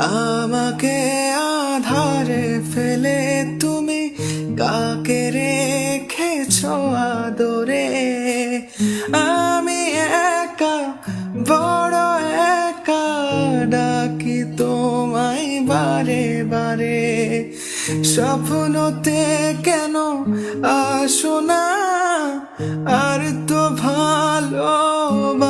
আমাকে আধারে ফেলে তুমি কাকে রেখেছ আদরে? আমি একা, বড় একা, ডাকি তোমায় বারে বারে। স্বপ্নতে কেন আসো না? আর তো ভালোবাসো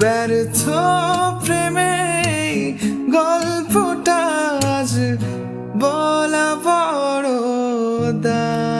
ব্যর্থ প্রেমে গল্পটা আজ বলা বড় দা